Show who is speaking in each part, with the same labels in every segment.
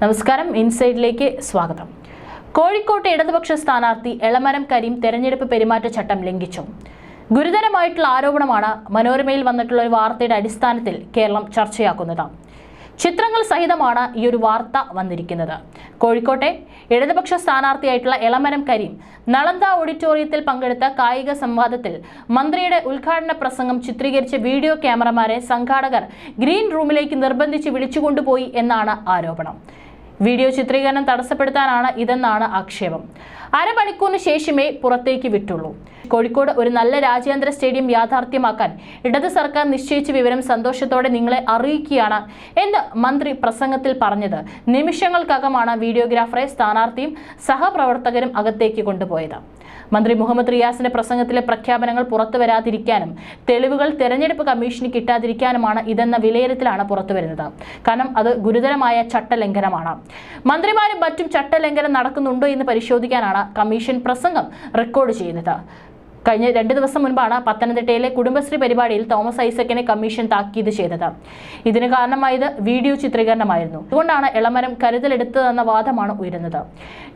Speaker 1: നമസ്കാരം ഇൻസൈഡിലേക്ക് സ്വാഗതം. കോഴിക്കോട്ടെ ഇടതുപക്ഷ സ്ഥാനാർത്ഥി എളമരം കരീം തെരഞ്ഞെടുപ്പ് പെരുമാറ്റച്ചട്ടം ലംഘിച്ചു. ഗുരുതരമായിട്ടുള്ള ആരോപണമാണ് മനോരമയിൽ വന്നിട്ടുള്ള ഒരു വാർത്തയുടെ അടിസ്ഥാനത്തിൽ കേരളം ചർച്ചയാക്കുന്നത്. ചിത്രങ്ങൾ സഹിതമാണ് ഈ ഒരു വാർത്ത വന്നിരിക്കുന്നത്. കോഴിക്കോട്ടെ ഇടതുപക്ഷ സ്ഥാനാർത്ഥിയായിട്ടുള്ള എളമരം കരീം നളന്ദ ഓഡിറ്റോറിയത്തിൽ പങ്കെടുത്ത കായിക സംവാദത്തിൽ മന്ത്രിയുടെ ഉദ്ഘാടന പ്രസംഗം ചിത്രീകരിച്ച വീഡിയോ ക്യാമറമാരെ സംഘാടകർ ഗ്രീൻ റൂമിലേക്ക് നിർബന്ധിച്ച് വിളിച്ചുകൊണ്ടുപോയി എന്നാണ് ആരോപണം. വീഡിയോ ചിത്രീകരണം തടസ്സപ്പെടുത്താനാണ് ഇതെന്നാണ് ആക്ഷേപം. അരമണിക്കൂറിന് ശേഷമേ പുറത്തേക്ക് വിട്ടുള്ളൂ. കോഴിക്കോട് ഒരു നല്ല രാജ്യാന്തര സ്റ്റേഡിയം യാഥാർത്ഥ്യമാക്കാൻ ഇടത് സർക്കാർ നിശ്ചയിച്ച വിവരം സന്തോഷത്തോടെ നിങ്ങളെ അറിയിക്കുകയാണ് എന്ന് മന്ത്രി പ്രസംഗത്തിൽ പറഞ്ഞത്. നിമിഷങ്ങൾക്കകമാണ് വീഡിയോഗ്രാഫറെ സ്ഥാനാർത്ഥിയും സഹപ്രവർത്തകരും അകത്തേക്ക് കൊണ്ടുപോയത്. മന്ത്രി മുഹമ്മദ് റിയാസിന്റെ പ്രസംഗത്തിലെ പ്രഖ്യാപനങ്ങൾ പുറത്തുവരാതിരിക്കാനും തെളിവുകൾ തെരഞ്ഞെടുപ്പ് കമ്മീഷന് കിട്ടാതിരിക്കാനുമാണ് ഇതെന്ന വിലയിരുത്തലാണ് പുറത്തുവരുന്നത് കാരണം അത് ഗുരുതരമായ ചട്ടലംഘനമാണ്. മന്ത്രിമാരും മറ്റും ചട്ടലംഘനം നടക്കുന്നുണ്ടോ എന്ന് പരിശോധിക്കാനാണ് കമ്മീഷൻ പ്രസംഗം റെക്കോർഡ് ചെയ്യുന്നത്. കഴിഞ്ഞ രണ്ട് ദിവസം മുൻപാണ് പത്തനംതിട്ടയിലെ കുടുംബശ്രീ പരിപാടിയിൽ തോമസ് ഐസക്കിനെ കമ്മീഷൻ താക്കീത് ചെയ്തത്. ഇതിന് കാരണമായത് വീഡിയോ ചിത്രീകരണമായിരുന്നു. അതുകൊണ്ടാണ് ഇളമരം കരുതലെടുത്തതെന്ന വാദമാണ് ഉയരുന്നത്.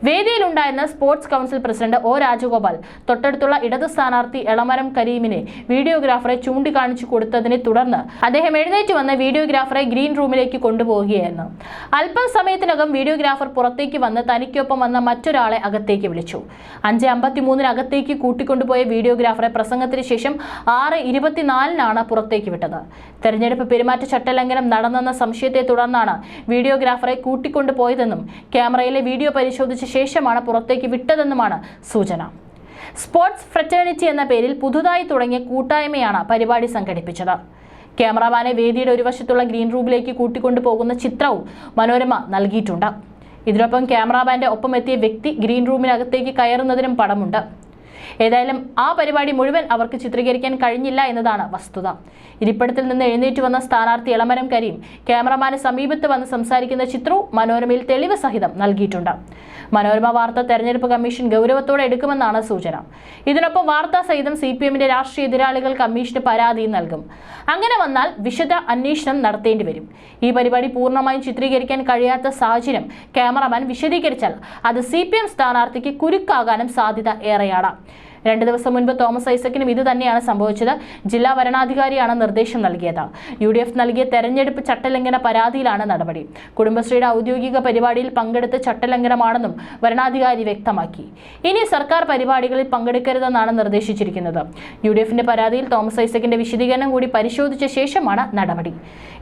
Speaker 1: വേദിയിലുണ്ടായിരുന്ന sports council president O Rajagopal തൊട്ടടുത്തുള്ള ഇടതു സ്ഥാനാർത്ഥി എളമരം കരീമിനെ വീഡിയോഗ്രാഫറെ ചൂണ്ടിക്കാണിച്ചു കൊടുത്തതിനെ തുടർന്ന് അദ്ദേഹം എഴുന്നേറ്റ് വന്ന് വീഡിയോഗ്രാഫറെ ഗ്രീൻ റൂമിലേക്ക് കൊണ്ടുപോവുകയായിരുന്നു. അല്പം സമയത്തിനകം വീഡിയോഗ്രാഫർ പുറത്തേക്ക് വന്ന് തനിക്കൊപ്പം വന്ന മറ്റൊരാളെ അകത്തേക്ക് വിളിച്ചു. അഞ്ച് അമ്പത്തിമൂന്നിന് അകത്തേക്ക് കൂട്ടിക്കൊണ്ടുപോയ വീഡിയോഗ്രാഫറെ പ്രസംഗത്തിന് ശേഷം ആറ് ഇരുപത്തിനാലിനാണ് പുറത്തേക്ക് വിട്ടത്. തെരഞ്ഞെടുപ്പ് പെരുമാറ്റ ചട്ടലംഘനം നടന്നെന്ന സംശയത്തെ തുടർന്നാണ് വീഡിയോഗ്രാഫറെ കൂട്ടിക്കൊണ്ടുപോയതെന്നും ക്യാമറയിലെ വീഡിയോ പരിശോധിച്ച ശേഷമാണ് പുറത്തേക്ക് വിട്ടതെന്നുമാണ് സൂചന. സ്പോർട്സ് ഫ്രറ്റേണിറ്റി എന്ന പേരിൽ പുതുതായി തുടങ്ങിയ കൂട്ടായ്മയാണ് പരിപാടി സംഘടിപ്പിച്ചത്. ക്യാമറാമാനെ വേദിയുടെ ഒരു വശത്തുള്ള ഗ്രീൻ റൂമിലേക്ക് കൂട്ടിക്കൊണ്ടുപോകുന്ന ചിത്രവും മനോരമ നൽകിയിട്ടുണ്ട്. ഇതിനൊപ്പം ക്യാമറാമാന്റെ ഒപ്പം എത്തിയ വ്യക്തി ഗ്രീൻ റൂമിനകത്തേക്ക് കയറുന്നതിനും പടമുണ്ട് ഏതായാലും ആ പരിപാടി മുഴുവൻ അവർക്ക് ചിത്രീകരിക്കാൻ കഴിഞ്ഞില്ല എന്നതാണ് വസ്തുത. ഇരിപ്പിടത്തിൽ നിന്ന് എഴുന്നേറ്റ് വന്ന സ്ഥാനാർത്ഥി ഇളമരം കരീം ക്യാമറമാന് സമീപത്ത് വന്ന് സംസാരിക്കുന്ന ചിത്രവും മനോരമയിൽ തെളിവ് സഹിതം നൽകിയിട്ടുണ്ട്. മനോരമ വാർത്ത തെരഞ്ഞെടുപ്പ് കമ്മീഷൻ ഗൗരവത്തോടെ എടുക്കുമെന്നാണ് സൂചന. ഇതിനൊപ്പം വാർത്താ സഹിതം സി പി എമ്മിന്റെ രാഷ്ട്രീയ എതിരാളികൾ കമ്മീഷന് പരാതിയും നൽകും. അങ്ങനെ വന്നാൽ വിശദ അന്വേഷണം നടത്തേണ്ടി വരും. ഈ പരിപാടി പൂർണമായും ചിത്രീകരിക്കാൻ കഴിയാത്ത സാഹചര്യം ക്യാമറമാൻ വിശദീകരിച്ചാൽ അത് സി പി എം സ്ഥാനാർത്ഥിക്ക് കുരുക്കാകാനും സാധ്യത ഏറെയാണ്. രണ്ട് ദിവസം മുൻപ് തോമസ് ഐസക്കിനും ഇത് തന്നെയാണ് സംഭവിച്ചത്. ജില്ലാ വരണാധികാരിയാണ് നിർദ്ദേശം നൽകിയത്. യു ഡി എഫ് നൽകിയ തെരഞ്ഞെടുപ്പ് ചട്ടലംഘന പരാതിയിലാണ് നടപടി. കുടുംബശ്രീയുടെ ഔദ്യോഗിക പരിപാടിയിൽ പങ്കെടുത്ത ചട്ടലംഘനമാണെന്നും വരണാധികാരി വ്യക്തമാക്കി. ഇനി സർക്കാർ പരിപാടികളിൽ പങ്കെടുക്കരുതെന്നാണ് നിർദ്ദേശിച്ചിരിക്കുന്നത്. യു ഡി എഫിന്റെ പരാതിയിൽ തോമസ് ഐസക്കിന്റെ വിശദീകരണം കൂടി പരിശോധിച്ച ശേഷമാണ് നടപടി.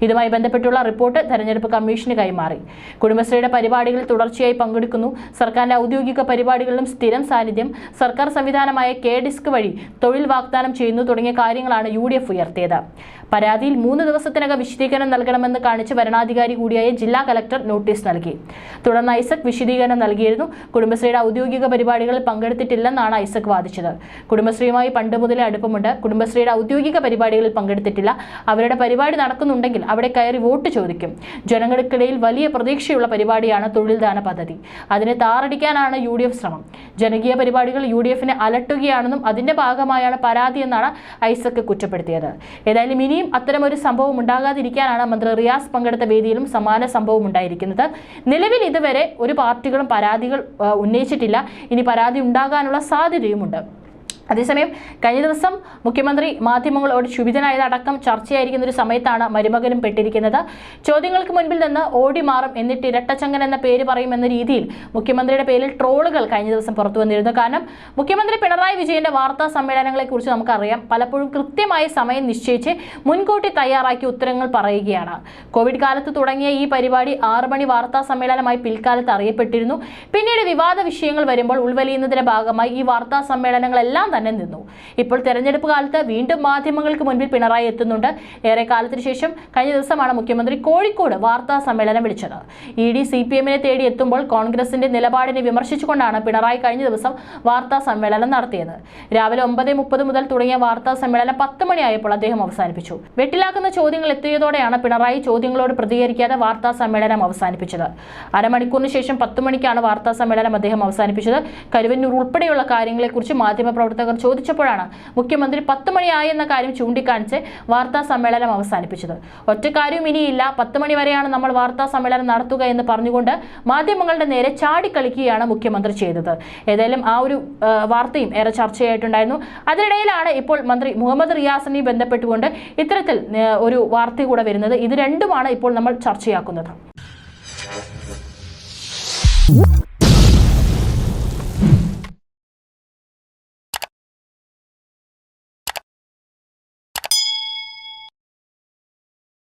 Speaker 1: ഇതുമായി ബന്ധപ്പെട്ടുള്ള റിപ്പോർട്ട് തെരഞ്ഞെടുപ്പ് കമ്മീഷന് കൈമാറി. കുടുംബശ്രീയുടെ പരിപാടികളിൽ തുടർച്ചയായി പങ്കെടുക്കുന്നു. സർക്കാരിന്റെ ഔദ്യോഗിക പരിപാടികളിലും സ്ഥിരം സാന്നിധ്യം. സർക്കാർ സംവിധാനമായ കെ ഡിസ്ക് വഴി തൊഴിൽ വാഗ്ദാനം ചെയ്യുന്നു തുടങ്ങിയ കാര്യങ്ങളാണ് യു ഡി എഫ് ഉയർത്തിയത്. പരാതിയിൽ മൂന്ന് ദിവസത്തിനകം വിശദീകരണം നൽകണമെന്ന് കാണിച്ച് വരണാധികാരി കൂടിയായ ജില്ലാ കലക്ടർ നോട്ടീസ് നൽകി. തുടർന്ന് ഐസക് വിശദീകരണം നൽകിയിരുന്നു. കുടുംബശ്രീയുടെ ഔദ്യോഗിക പരിപാടികളിൽ പങ്കെടുത്തിട്ടില്ലെന്നാണ് ഐസക് വാദിച്ചത്. കുടുംബശ്രീയുമായി പണ്ട് മുതലേ അടുപ്പമുണ്ട്. കുടുംബശ്രീയുടെ ഔദ്യോഗിക പരിപാടികളിൽ പങ്കെടുത്തിട്ടില്ല. അവരുടെ പരിപാടി നടക്കുന്നുണ്ടെങ്കിൽ അവിടെ കയറി വോട്ട് ചോദിക്കും. ജനങ്ങൾക്കിടയിൽ വലിയ പ്രതീക്ഷയുള്ള പരിപാടിയാണ് തൊഴിൽദാന പദ്ധതി. അതിനെ താറടിക്കാനാണ് യു ശ്രമം. ജനകീയ പരിപാടികൾ യു ഡി എഫിനെ അലട്ടുകയാണെന്നും അതിന്റെ ഭാഗമായാണ് പരാതി എന്നാണ് ഐസക് കുറ്റപ്പെടുത്തിയത്. ഏതായാലും ഇനിയും അത്തരമൊരു സംഭവം ഉണ്ടാകാതിരിക്കാനാണ് മന്ത്രി റിയാസ് പങ്കെടുത്ത വേദിയിലും സമാന സംഭവം ഉണ്ടായിരിക്കുന്നത്. നിലവിൽ ഇതുവരെ ഒരു പാർട്ടികളും പരാതികൾ ഉന്നയിച്ചിട്ടില്ല. ഇനി പരാതി ഉണ്ടാകാനുള്ള സാധ്യതയുമുണ്ട്. അതേസമയം കഴിഞ്ഞ ദിവസം മുഖ്യമന്ത്രി മാധ്യമങ്ങളോട് ക്ഷുഭിതനായതടക്കം ചർച്ചയായിരിക്കുന്ന ഒരു സമയത്താണ് മരുമകനും പെട്ടിരിക്കുന്നത്. ചോദ്യങ്ങൾക്ക് മുൻപിൽ നിന്ന് ഓടി മാറും എന്നിട്ട് ഇരട്ടച്ചങ്കൻ എന്ന പേര് പറയുമെന്ന രീതിയിൽ മുഖ്യമന്ത്രിയുടെ പേരിൽ ട്രോളുകൾ കഴിഞ്ഞ ദിവസം പുറത്തു വന്നിരുന്നു. കാരണം മുഖ്യമന്ത്രി പിണറായി വിജയന്റെ വാർത്താ സമ്മേളനങ്ങളെക്കുറിച്ച് നമുക്കറിയാം. പലപ്പോഴും കൃത്യമായ സമയം നിശ്ചയിച്ച് മുൻകൂട്ടി തയ്യാറാക്കി ഉത്തരങ്ങൾ പറയുകയാണ്. കോവിഡ് കാലത്ത് തുടങ്ങിയ ഈ പരിപാടി ആറ് മണി വാർത്താ സമ്മേളനമായി പിൽക്കാലത്ത് അറിയപ്പെട്ടിരുന്നു. പിന്നീട് വിവാദ വിഷയങ്ങൾ വരുമ്പോൾ ഉൾവലിയുന്നതിന്റെ ഭാഗമായി ഈ വാർത്താ സമ്മേളനങ്ങളെല്ലാം തന്നെ നിന്നു. ഇപ്പോൾ തെരഞ്ഞെടുപ്പ് കാലത്ത് വീണ്ടും മാധ്യമങ്ങൾക്ക് മുൻപിൽ പിണറായി എത്തുന്നുണ്ട്. ഏറെ കാലത്തിന് ശേഷം കഴിഞ്ഞ ദിവസമാണ് മുഖ്യമന്ത്രി കോഴിക്കോട് വാർത്താ സമ്മേളനം വിളിച്ചത്. ഇ ഡി സി പി എമ്മിനെ തേടി എത്തുമ്പോൾ കോൺഗ്രസിന്റെ നിലപാടിനെ വിമർശിച്ചുകൊണ്ടാണ് പിണറായി കഴിഞ്ഞ ദിവസം വാർത്താ സമ്മേളനം നടത്തിയത്. രാവിലെ ഒമ്പത് മുപ്പത് മുതൽ തുടങ്ങിയ വാർത്താ സമ്മേളനം പത്ത് മണിയായപ്പോൾ അദ്ദേഹം അവസാനിപ്പിച്ചു. വെട്ടിലാക്കുന്ന ചോദ്യങ്ങൾ എത്തിയതോടെയാണ് പിണറായി ചോദ്യങ്ങളോട് പ്രതികരിക്കാതെ വാർത്താ സമ്മേളനം അവസാനിപ്പിച്ചത്. അരമണിക്കൂറിന് ശേഷം പത്ത് മണിക്കാണ് വാർത്താ സമ്മേളനം അദ്ദേഹം അവസാനിപ്പിച്ചത്. കരുവന്നൂർ ഉൾപ്പെടെയുള്ള കാര്യങ്ങളെക്കുറിച്ച് മാധ്യമപ്രവർത്തകർ പ്രവർത്തകർ ചോദിച്ചപ്പോഴാണ് മുഖ്യമന്ത്രി പത്ത് മണിയായി എന്ന കാര്യം ചൂണ്ടിക്കാണിച്ച് വാർത്താ സമ്മേളനം അവസാനിപ്പിച്ചത്. കാര്യവും ഇനിയില്ല. പത്ത് മണി വരെയാണ് നമ്മൾ വാർത്താ സമ്മേളനം നടത്തുക എന്ന് പറഞ്ഞുകൊണ്ട് മാധ്യമങ്ങളുടെ നേരെ ചാടിക്കളിക്കുകയാണ് മുഖ്യമന്ത്രി ചെയ്തത്. ഏതായാലും ആ ഒരു വാർത്തയും ഏറെ ചർച്ചയായിട്ടുണ്ടായിരുന്നു. അതിനിടയിലാണ് ഇപ്പോൾ മന്ത്രി മുഹമ്മദ് റിയാസിനെ ബന്ധപ്പെട്ടുകൊണ്ട് ഇത്തരത്തിൽ ഒരു വാർത്ത കൂടെ വരുന്നത്. ഇത് രണ്ടുമാണ് ഇപ്പോൾ നമ്മൾ ചർച്ചയാക്കുന്നത്.